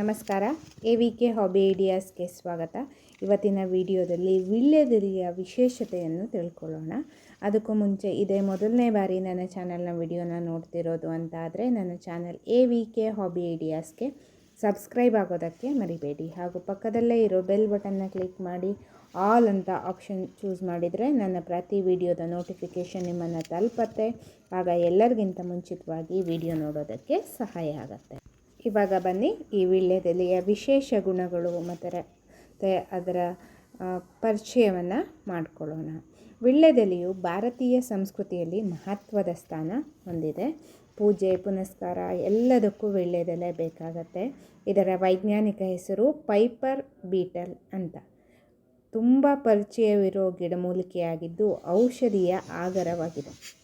ನಮಸ್ಕಾರ. A V K hobby ಐಡಿಯಾಸ್ಗೆ ಸ್ವಾಗತ. ಇವತ್ತಿನ ವಿಡಿಯೋದಲ್ಲಿ ವಿಳ್ಯದೆಲೆಯ ವಿಶೇಷತೆಯನ್ನು ತಿಳ್ಕೊಳ್ಳೋಣ. ಅದಕ್ಕೂ ಮುಂಚೆ ಇದೇ ಮೊದಲನೇ ಬಾರಿ ನನ್ನ ಚಾನಲ್ನ ವಿಡಿಯೋನ ನೋಡ್ತಿರೋದು ಅಂತ ಆದರೆ ನನ್ನ channel A V K hobby ಐಡಿಯಾಸ್ಗೆ subscribe ಆಗೋದಕ್ಕೆ ಮರಿಬೇಡಿ. ಹಾಗೂ ಪಕ್ಕದಲ್ಲೇ ಇರೋ ಬೆಲ್ ಬಟನ್ನ ಕ್ಲಿಕ್ ಮಾಡಿ ಆಲ್ ಅಂತ ಆಪ್ಷನ್ ಚೂಸ್ ಮಾಡಿದರೆ ನನ್ನ ಪ್ರತಿ ವಿಡಿಯೋದ ನೋಟಿಫಿಕೇಷನ್ ನಿಮ್ಮನ್ನು ತಲುಪತ್ತೆ. ಆಗ ಎಲ್ಲರಿಗಿಂತ ಮುಂಚಿತವಾಗಿ ವಿಡಿಯೋ ನೋಡೋದಕ್ಕೆ ಸಹಾಯ ಆಗುತ್ತೆ. ಇವಾಗ ಬನ್ನಿ ಈ ವೀಳ್ಯದೆಲೆಯ ವಿಶೇಷ ಗುಣಗಳು ಮತ್ತು ಅದರ ಪರಿಚಯವನ್ನು ಮಾಡಿಕೊಳ್ಳೋಣ. ವೀಳ್ಯದೆಲೆಯು ಭಾರತೀಯ ಸಂಸ್ಕೃತಿಯಲ್ಲಿ ಮಹತ್ವದ ಸ್ಥಾನ ಹೊಂದಿದೆ. ಪೂಜೆ, ಪುನಸ್ಕಾರ ಎಲ್ಲದಕ್ಕೂ ವೀಳ್ಯದೆಲೆ ಬೇಕಾಗತ್ತೆ. ಇದರ ವೈಜ್ಞಾನಿಕ ಹೆಸರು ಪೈಪರ್ ಬೀಟಲ್ ಅಂತ. ತುಂಬ ಪರಿಚಯವಿರೋ ಗಿಡಮೂಲಿಕೆಯಾಗಿದ್ದು ಔಷಧೀಯ ಆಗರವಾಗಿದೆ.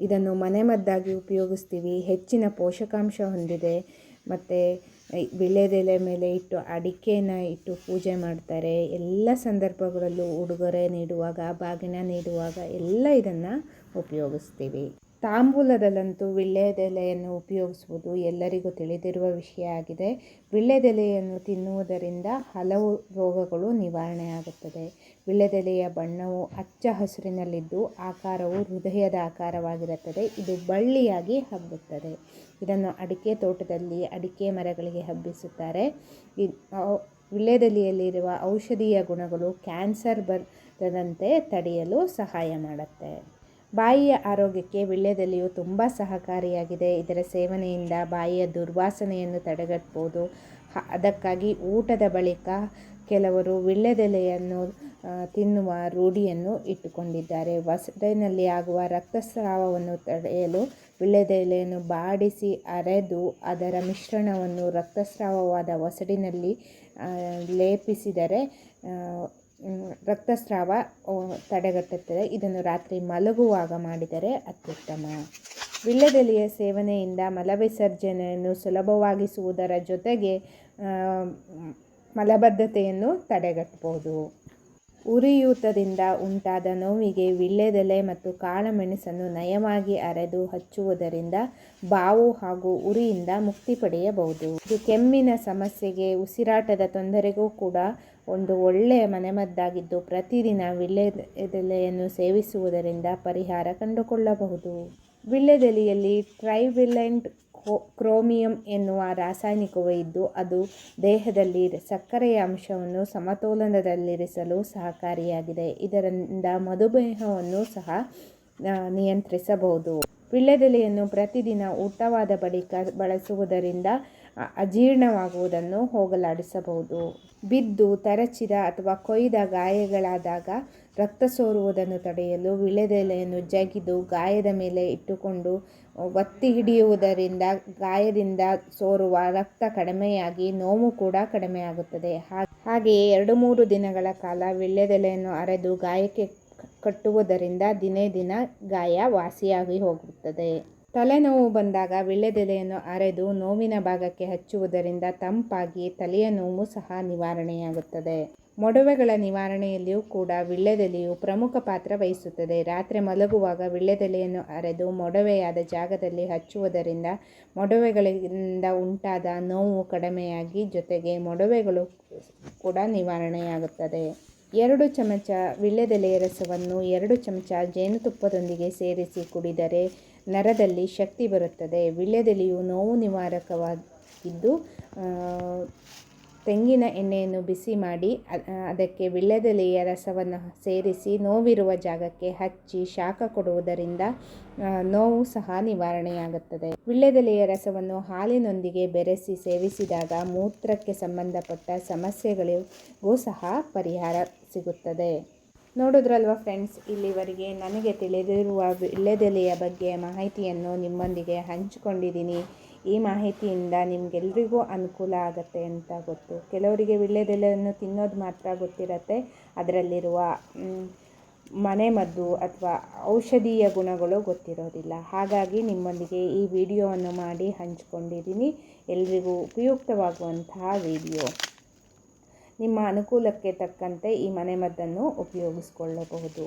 ಇದನ್ನು ಮನೆಮದ್ದಾಗಿ ಉಪಯೋಗಿಸ್ತೀವಿ. ಹೆಚ್ಚಿನ ಪೋಷಕಾಂಶ ಹೊಂದಿದೆ. ಮತ್ತು ಬಿಳೆದೆಲೆ ಮೇಲೆ ಇಟ್ಟು ಅಡಿಕೆನ ಇಟ್ಟು ಪೂಜೆ ಮಾಡ್ತಾರೆ. ಎಲ್ಲ ಸಂದರ್ಭಗಳಲ್ಲೂ ಉಡುಗೊರೆ ನೀಡುವಾಗ, ಬಾಗಿನ ನೀಡುವಾಗ ಎಲ್ಲ ಇದನ್ನು ಉಪಯೋಗಿಸ್ತೀವಿ. ತಾಂಬೂಲದಲ್ಲಂತೂ ವಿಳ್ಯದೆಲೆಯನ್ನು ಉಪಯೋಗಿಸುವುದು ಎಲ್ಲರಿಗೂ ತಿಳಿದಿರುವ ವಿಷಯ ಆಗಿದೆ. ವಿಳ್ಯದೆಲೆಯನ್ನು ತಿನ್ನುವುದರಿಂದ ಹಲವು ರೋಗಗಳು ನಿವಾರಣೆ ಆಗುತ್ತದೆ ವಿಳ್ಯದೆಲೆಯ ಬಣ್ಣವು ಹಚ್ಚ ಹಸಿರಿನಲ್ಲಿದ್ದು ಆಕಾರವು ಹೃದಯದ ಆಕಾರವಾಗಿರುತ್ತದೆ. ಇದು ಬಳ್ಳಿಯಾಗಿ ಹಬ್ಬುತ್ತದೆ. ಇದನ್ನು ಅಡಿಕೆ ತೋಟದಲ್ಲಿ ಅಡಿಕೆ ಮರಗಳಿಗೆ ಹಬ್ಬಿಸುತ್ತಾರೆ. ವಿಳ್ಯದೆಲೆಯಲ್ಲಿರುವ ಔಷಧೀಯ ಗುಣಗಳು ಕ್ಯಾನ್ಸರ್ ಬರದಂತೆ ತಡೆಯಲು ಸಹಾಯ ಮಾಡುತ್ತೆ. ಬಾಯಿಯ ಆರೋಗ್ಯಕ್ಕೆ ವೀಳ್ಯದೆಲೆಯು ತುಂಬ ಸಹಕಾರಿಯಾಗಿದೆ. ಇದರ ಸೇವನೆಯಿಂದ ಬಾಯಿಯ ದುರ್ವಾಸನೆಯನ್ನು ತಡೆಗಟ್ಬೋದು. ಅದಕ್ಕಾಗಿ ಊಟದ ಬಳಿಕ ಕೆಲವರು ವೀಳ್ಯದೆಲೆಯನ್ನು ತಿನ್ನುವ ರೂಢಿಯನ್ನು ಇಟ್ಟುಕೊಂಡಿದ್ದಾರೆ. ವಸಡಿನಲ್ಲಿ ಆಗುವ ರಕ್ತಸ್ರಾವವನ್ನು ತಡೆಯಲು ವೀಳ್ಯದೆಲೆಯನ್ನು ಬಾಡಿಸಿ ಅರೆದು ಅದರ ಮಿಶ್ರಣವನ್ನು ರಕ್ತಸ್ರಾವವಾದ ವಸಡಿನಲ್ಲಿ ಲೇಪಿಸಿದರೆ ರಕ್ತಸ್ರಾವ ತಡೆಗಟ್ಟುತ್ತದೆ. ಇದನ್ನು ರಾತ್ರಿ ಮಲಗುವಾಗ ಮಾಡಿದರೆ ಅತ್ಯುತ್ತಮ. ವೀಳ್ಯದೆಲೆಯ ಸೇವನೆಯಿಂದ ಮಲವಿಸರ್ಜನೆಯನ್ನು ಸುಲಭವಾಗಿಸುವುದರ ಜೊತೆಗೆ ಮಲಬದ್ಧತೆಯನ್ನು ತಡೆಗಟ್ಟಬಹುದು. ಉರಿಯೂತದಿಂದ ಉಂಟಾದ ನೋವಿಗೆ ವಿಳ್ಯದೆಲೆ ಮತ್ತು ಕಾಳುಮೆಣಸನ್ನು ನಯವಾಗಿ ಅರೆದು ಹಚ್ಚುವುದರಿಂದ ಬಾವು ಹಾಗೂ ಉರಿಯಿಂದ ಮುಕ್ತಿ ಪಡೆಯಬಹುದು. ಇದು ಕೆಮ್ಮಿನ ಸಮಸ್ಯೆಗೆ, ಉಸಿರಾಟದ ತೊಂದರೆಗೂ ಕೂಡ ಒಂದು ಒಳ್ಳೆಯ ಮನೆಮದ್ದಾಗಿದ್ದು ಪ್ರತಿದಿನ ವಿಳ್ಯದೆಲೆಯನ್ನು ಸೇವಿಸುವುದರಿಂದ ಪರಿಹಾರ ಕಂಡುಕೊಳ್ಳಬಹುದು. ವಿಳ್ಯದೆಲೆಯಲ್ಲಿ ಟ್ರೈವಿಲೆಂಟ್ ಕ್ರೋಮಿಯಂ ಎನ್ನುವ ರಾಸಾಯನಿಕವೂ ಇದ್ದು, ಅದು ದೇಹದಲ್ಲಿ ಸಕ್ಕರೆಯ ಅಂಶವನ್ನು ಸಮತೋಲನದಲ್ಲಿರಿಸಲು ಸಹಕಾರಿಯಾಗಿದೆ. ಇದರಿಂದ ಮಧುಮೇಹವನ್ನು ಸಹ ನಿಯಂತ್ರಿಸಬಹುದು. ವಿಳ್ಯದೆಲೆಯನ್ನು ಪ್ರತಿದಿನ ಊಟವಾದ ಬಳಿಕ ಬಳಸುವುದರಿಂದ ಅಜೀರ್ಣವಾಗುವುದನ್ನು ಹೋಗಲಾಡಿಸಬಹುದು. ಬಿದ್ದು, ತರಚಿದ ಅಥವಾ ಕೊಯ್ದ ಗಾಯಗಳಾದಾಗ ರಕ್ತ ಸೋರುವುದನ್ನು ತಡೆಯಲು ವಿಳೆದೆಲೆಯನ್ನು ಜಗಿದು ಗಾಯದ ಮೇಲೆ ಇಟ್ಟುಕೊಂಡು ಒತ್ತಿ ಹಿಡಿಯುವುದರಿಂದ ಗಾಯದಿಂದ ಸೋರುವ ರಕ್ತ ಕಡಿಮೆಯಾಗಿ ನೋವು ಕೂಡ ಕಡಿಮೆಯಾಗುತ್ತದೆ. ಹಾಗೆಯೇ ಎರಡು ಮೂರು ದಿನಗಳ ಕಾಲ ವಿಳ್ಯದೆಲೆಯನ್ನು ಅರೆದು ಗಾಯಕ್ಕೆ ಕಟ್ಟುವುದರಿಂದ ದಿನೇ ದಿನ ಗಾಯ ವಾಸಿಯಾಗಿ ಹೋಗುತ್ತದೆ. ತಲೆನೋವು ಬಂದಾಗ ವಿಳ್ಳೆದೆಲೆಯನ್ನು ಅರೆದು ನೋವಿನ ಭಾಗಕ್ಕೆ ಹಚ್ಚುವುದರಿಂದ ತಂಪಾಗಿ ತಲೆಯ ನೋವು ಸಹ ನಿವಾರಣೆಯಾಗುತ್ತದೆ. ಮೊಡವೆಗಳ ನಿವಾರಣೆಯಲ್ಲಿಯೂ ಕೂಡ ವೀಳ್ಯದೆಲೆಯು ಪ್ರಮುಖ ಪಾತ್ರ ವಹಿಸುತ್ತದೆ. ರಾತ್ರಿ ಮಲಗುವಾಗ ವಿಳ್ಳೆದೆಲೆಯನ್ನು ಅರೆದು ಮೊಡವೆಯಾದ ಜಾಗದಲ್ಲಿ ಹಚ್ಚುವುದರಿಂದ ಮೊಡವೆಗಳಿಂದ ಉಂಟಾದ ನೋವು ಕಡಿಮೆಯಾಗಿ ಜೊತೆಗೆ ಮೊಡವೆಗಳು ಕೂಡ ನಿವಾರಣೆಯಾಗುತ್ತದೆ. ಎರಡು ಚಮಚ ವಿಳ್ಯದೆಲೆಯ ರಸವನ್ನು ಎರಡು ಚಮಚ ಜೇನುತುಪ್ಪದೊಂದಿಗೆ ಸೇರಿಸಿ ಕುಡಿದರೆ ನರದಲ್ಲಿ ಶಕ್ತಿ ಬರುತ್ತದೆ. ವಿಳ್ಯದೆಲೆಯು ನೋವು ನಿವಾರಕವಾಗಿದ್ದು ತೆಂಗಿನ ಎಣ್ಣೆಯನ್ನು ಬಿಸಿ ಮಾಡಿ ಅದಕ್ಕೆ ವಿಳ್ಯದೆಲೆಯ ರಸವನ್ನು ಸೇರಿಸಿ ನೋವಿರುವ ಜಾಗಕ್ಕೆ ಹಚ್ಚಿ ಶಾಖ ಕೊಡುವುದರಿಂದ ನೋವು ಸಹ ನಿವಾರಣೆಯಾಗುತ್ತದೆ. ವಿಳ್ಯದೆಲೆಯ ರಸವನ್ನು ಹಾಲಿನೊಂದಿಗೆ ಬೆರೆಸಿ ಸೇವಿಸಿದಾಗ ಮೂತ್ರಕ್ಕೆ ಸಂಬಂಧಪಟ್ಟ ಸಮಸ್ಯೆಗಳಿಗೂ ಸಹ ಪರಿಹಾರ ಸಿಗುತ್ತದೆ. ನೋಡಿದ್ರಲ್ವ ಫ್ರೆಂಡ್ಸ್, ಇಲ್ಲಿವರೆಗೆ ನನಗೆ ತಿಳಿದಿರುವ ವಿಳ್ಯದೆಲೆಯ ಬಗ್ಗೆ ಮಾಹಿತಿಯನ್ನು ನಿಮ್ಮೊಂದಿಗೆ ಹಂಚಿಕೊಂಡಿದ್ದೀನಿ. ಈ ಮಾಹಿತಿಯಿಂದ ನಿಮಗೆಲ್ರಿಗೂ ಅನುಕೂಲ ಆಗುತ್ತೆ ಅಂತ ಗೊತ್ತು. ಕೆಲವರಿಗೆ ವೀಳ್ಯದೆಲೆಯನ್ನು ತಿನ್ನೋದು ಮಾತ್ರ ಗೊತ್ತಿರತ್ತೆ. ಅದರಲ್ಲಿರುವ ಮನೆಮದ್ದು ಅಥವಾ ಔಷಧೀಯ ಗುಣಗಳು ಗೊತ್ತಿರೋದಿಲ್ಲ. ಹಾಗಾಗಿ ನಿಮ್ಮೊಂದಿಗೆ ಈ ವಿಡಿಯೋವನ್ನು ಮಾಡಿ ಹಂಚ್ಕೊಂಡಿದ್ದೀನಿ. ಎಲ್ರಿಗೂ ಉಪಯುಕ್ತವಾಗುವಂತಹ ವಿಡಿಯೋ. ನಿಮ್ಮ ಅನುಕೂಲಕ್ಕೆ ತಕ್ಕಂತೆ ಈ ಮನೆಮದ್ದನ್ನು ಉಪಯೋಗಿಸ್ಕೊಳ್ಳಬಹುದು.